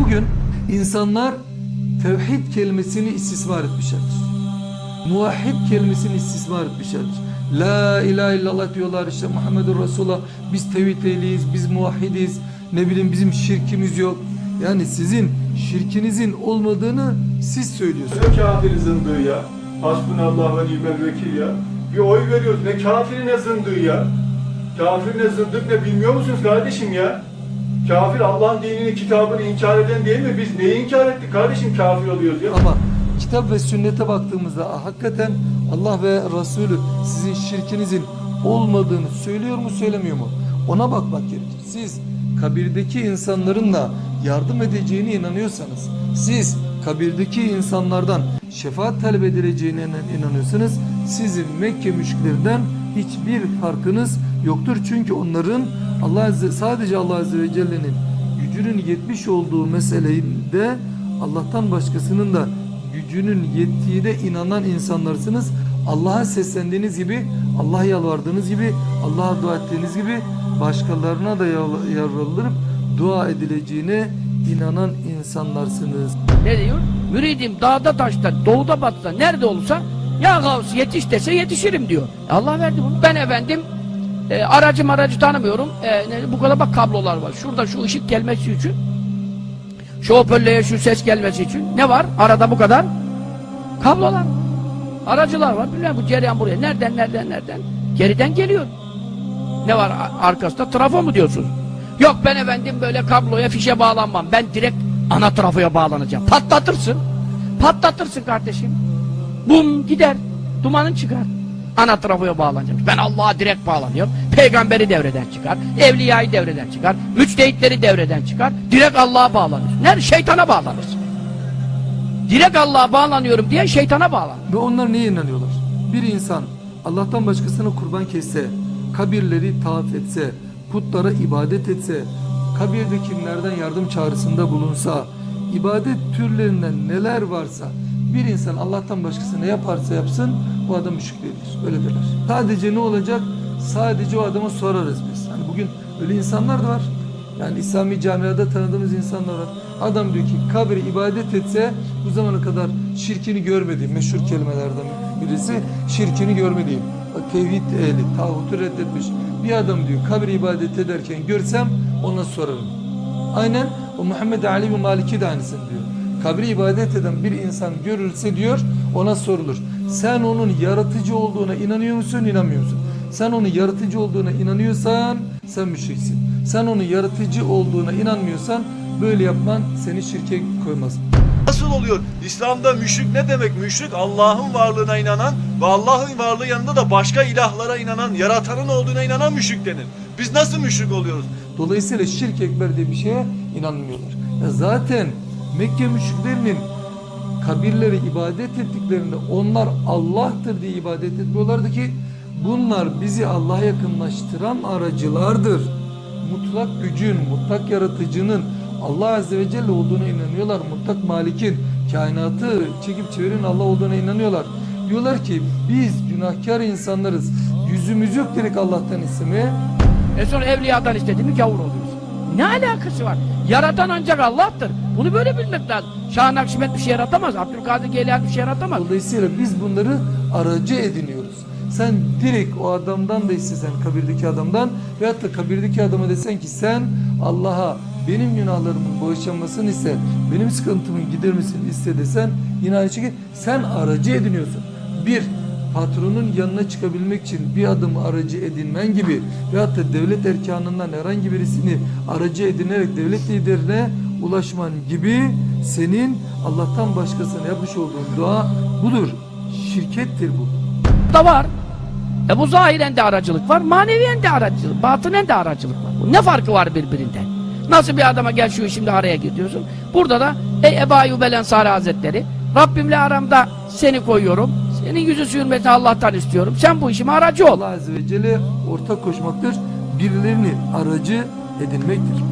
Bugün insanlar tevhid kelimesini istismar etmişlerdir. Muvahhid kelimesini istismar etmişlerdir. La ilahe illallah diyorlar işte Muhammedur Resulullah biz tevhid ehliyiz, biz muvahhidiz, ne bileyim bizim şirkimiz yok. Yani sizin şirkinizin olmadığını siz söylüyorsunuz. Ne kafir zındığı ya. Hasbunallah ve nimel vekil ya. Bir oy veriyoruz. Ne kafir ne zındığı ya. Kafir ne zındık ne bilmiyor musunuz kardeşim ya? Kafir Allah'ın dinini, kitabını inkar eden değil mi? Biz neyi inkar ettik kardeşim kafir oluyoruz ya? Ama kitap ve sünnete baktığımızda "Aa, hakikaten Allah ve Resulü sizin şirkinizin olmadığını söylüyor mu söylemiyor mu? Ona bakmak gerekir. Siz kabirdeki insanların da yardım edeceğine inanıyorsanız, siz kabirdeki insanlardan şefaat talep edileceğine inan- inanıyorsanız sizin Mekke müşriklerinden hiçbir farkınız yoktur. Çünkü onların Allah Azze, sadece Allah Azze ve Celle'nin gücünün yetmiş olduğu meselede Allah'tan başkasının da gücünün yettiğine inanan insanlarsınız. Allah'a seslendiğiniz gibi, Allah'a yalvardığınız gibi, Allah'a dua ettiğiniz gibi başkalarına da yal- yalvarılıp dua edileceğine inanan insanlarsınız. Ne diyor? Müridim dağda taşta, doğuda batıda nerede olursa ya Gavs yetiş dese yetişirim diyor. E Allah verdi bunu. Ben efendim e, aracı tanımıyorum. E, bu kadar bak kablolar var. Şurada şu ışık gelmesi için şu hoparlöre şu ses gelmesi için ne var? Arada bu kadar kablolar. Aracılar var. Bilmem bu cereyan buraya. Nereden nereden nereden? Geriden geliyor. Ne var arkasında? Trafo mu diyorsun? Yok ben efendim böyle kabloya fişe bağlanmam. Ben direkt ana trafoya bağlanacağım. Patlatırsın. Patlatırsın kardeşim. Bum gider. Dumanın çıkar. Ana trafoya bağlanacağım. Ben Allah'a direkt bağlanıyorum. Peygamberi devreden çıkar. Evliyayı devreden çıkar. Müçtehitleri devreden çıkar. Direkt Allah'a bağlanır. Nerede? Şeytana bağlanırsın. Direkt Allah'a bağlanıyorum diye şeytana bağlan. Ve onlar neye inanıyorlar? Bir insan Allah'tan başkasına kurban kesse, kabirleri tavaf etse, putlara ibadet etse, kabirdekilerden yardım çağrısında bulunsa, ibadet türlerinden neler varsa bir insan Allah'tan başkasına ne yaparsa yapsın bu adam müşrik değildir. Öyle derler. Sadece ne olacak? Sadece o adama sorarız biz. Hani bugün öyle insanlar da var. Yani İslami camiada tanıdığımız insanlar var. Adam diyor ki kabri ibadet etse bu zamana kadar şirkini görmediğim meşhur kelimelerden birisi şirkini görmediğim. Tevhid ehli, tağutu reddetmiş. Bir adam diyor kabri ibadet ederken görsem ona sorarım. Aynen o Muhammed Ali bin Maliki de aynısını diyor. Kabri ibadet eden bir insan görülse diyor ona sorulur. Sen onun yaratıcı olduğuna inanıyor musun inanmıyor musun? Sen onun yaratıcı olduğuna inanıyorsan sen müşriksin. Sen onun yaratıcı olduğuna inanmıyorsan böyle yapman seni şirke koymaz. Nasıl oluyor? İslam'da müşrik ne demek? Müşrik Allah'ın varlığına inanan ve Allah'ın varlığı yanında da başka ilahlara inanan, yaratanın olduğuna inanan müşrik denir. Biz nasıl müşrik oluyoruz? Dolayısıyla şirk ekber diye bir şeye inanmıyorlar. Ya zaten Mekke müşriklerinin kabirleri ibadet ettiklerinde onlar Allah'tır diye ibadet etmiyorlardı ki bunlar bizi Allah'a yakınlaştıran aracılardır. Mutlak gücün, mutlak yaratıcının Allah Azze ve Celle olduğuna inanıyorlar. Mutlak malikin, kainatı çekip çeviren Allah olduğuna inanıyorlar. Diyorlar ki biz günahkar insanlarız. Yüzümüz yok dedik Allah'tan istemeye. E sonra evliyadan istediğini gavur oluyorsun. Ne alakası var? Yaratan ancak Allah'tır. Bunu böyle bilmek lazım. Şah Nakşibend bir şey yaratamaz. Abdülkadir Geylani bir şey yaratamaz. Dolayısıyla biz bunları aracı ediniyoruz. Sen direkt o adamdan da istesen kabirdeki adamdan veyahut da kabirdeki adama desen ki sen Allah'a benim günahlarımın bağışlanmasını iste, benim sıkıntımın gidermesini iste desen yine aynı şekilde sen aracı ediniyorsun. Bir, patronun yanına çıkabilmek için bir adamı aracı edinmen gibi veyahut da devlet erkanından herhangi birisini aracı edinerek devlet liderine ulaşman gibi senin Allah'tan başkasına yapmış olduğun dua budur. Şirkettir bu. da var. E bu zahiren de aracılık var, maneviyen de aracılık, batınen de aracılık var. Ne farkı var birbirinden? Nasıl bir adama gel şu şimdi araya gidiyorsun? Burada da ey Ebu Ayyub el Hazretleri Rabbimle aramda seni koyuyorum. Senin yüzü sürmesi Allah'tan istiyorum. Sen bu işime aracı ol. Allah Azze ve Celle ortak koşmaktır. Birilerini aracı edinmektir.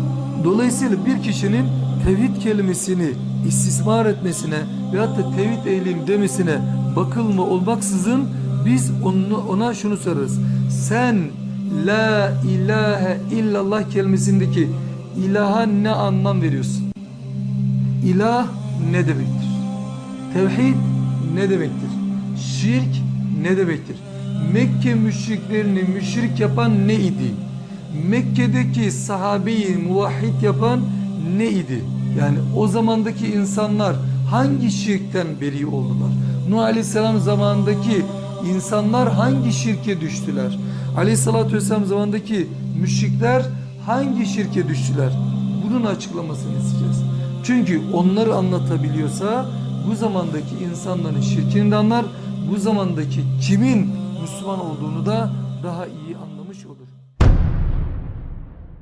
Dolayısıyla bir kişinin tevhid kelimesini istismar etmesine veyahut da tevhid eyleyim demesine bakılma olmaksızın biz onu, ona şunu sorarız. Sen la ilahe illallah kelimesindeki ilaha ne anlam veriyorsun? İlah ne demektir? Tevhid ne demektir? Şirk ne demektir? Mekke müşriklerini müşrik yapan ne idi? Mekke'deki sahabeyi muvahhid yapan ne idi? Yani o zamandaki insanlar hangi şirkten beri oldular? Nuh Aleyhisselam zamanındaki insanlar hangi şirke düştüler? Aleyhissalatü Vesselam zamanındaki müşrikler hangi şirke düştüler? Bunun açıklamasını isteyeceğiz. Çünkü onları anlatabiliyorsa bu zamandaki insanların şirkini de anlar, bu zamandaki kimin Müslüman olduğunu da daha iyi anlar.